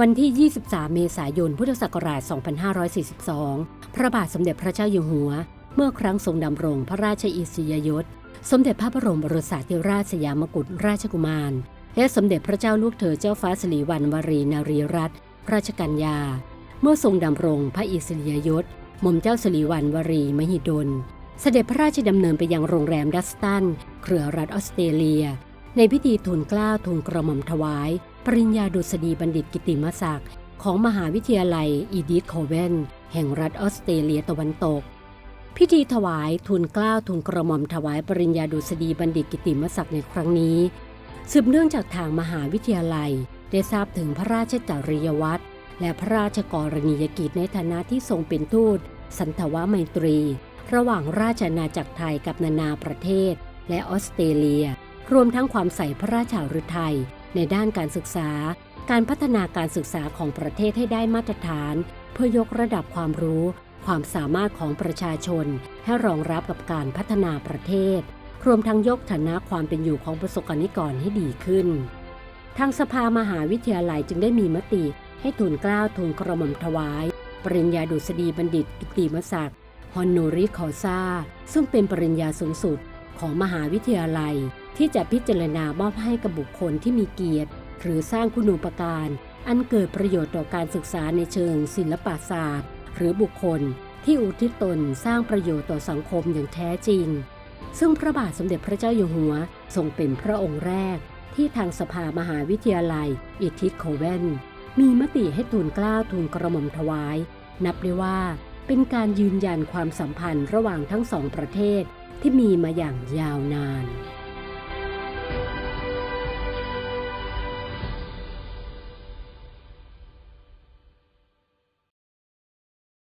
วันที่ 23 เมษายน พุทธศักราช 2542 พระบาทสมเด็จพระเจ้าอยู่หัว เมื่อครั้งทรงดำรงพระราชอิสริยยศ สมเด็จพระบรมโอรสาธิราชสยามกุฎราชกุมาร และสมเด็จพระเจ้าลูกเธอเจ้าฟ้าสิริวัณวรีนารีรัตน์ราชกัญญา เมื่อทรงดำรงพระอิสริยยศหม่อมเจ้าสิริวัณวรีมหิดล เสด็จพระราชดำเนินไปยังโรงแรมดัสตัน เครือรัฐออสเตรเลีย ในพิธีทูลเกล้าทูลกระหม่อมถวาย ปริญญาดุษฎีบัณฑิตกิติมศักดิ์ของมหาวิทยาลัยอีดิธโคเวนแห่งรัฐออสเตรเลียตะวันตก พิธีถวายทูลกล้าวทูลกระหม่อมถวายปริญญาดุษฎีบัณฑิตกิติมศักดิ์ในครั้งนี้ สืบเนื่องจากทางมหาวิทยาลัย ได้ทราบถึงพระราชจริยวัตรและพระราชกรณียกิจในฐานะที่ทรงเป็นทูต สันทวไมตรี ระหว่างราชอาณาจักรไทยกับนานาประเทศ และออสเตรเลีย รวมทั้งความใส่พระราชาฤทัย ในด้านการศึกษา การพัฒนาการศึกษาของประเทศให้ได้มาตรฐาน เพื่อยกระดับความรู้ ความสามารถของประชาชน ให้รองรับกับการพัฒนาประเทศ รวมทั้งยกฐานะความเป็นอยู่ของประสบกนิกรให้ดีขึ้น ทางสภามหาวิทยาลัยจึงได้มีมติให้ทูลกล้าวทูลกระหม่อมถวาย ปริญญาดุษฎีบัณฑิตกิติมศักดิ์ฮอนโนริคอซาซึ่งเป็นปริญญาสูงสุดของมหาวิทยาลัย ที่จะพิจารณามอบให้กับบุคคลที่มีเกียรติ หรือสร้างคุณูปการ อันเกิดประโยชน์ต่อการศึกษาในเชิงศิลปศาสตร์ หรือบุคคลที่อุทิศตนสร้างประโยชน์ต่อสังคมอย่างแท้จริง ซึ่งพระบาทสมเด็จพระเจ้าอยู่หัวทรงเป็นพระองค์แรก ที่ทางสภามหาวิทยาลัย อิทธิโคเวนมีมติให้ทูลกล้าทูลกระหม่อมถวาย นับได้ว่าเป็นการยืนยันความสัมพันธ์ระหว่างทั้งสองประเทศที่มีมาอย่างยาวนาน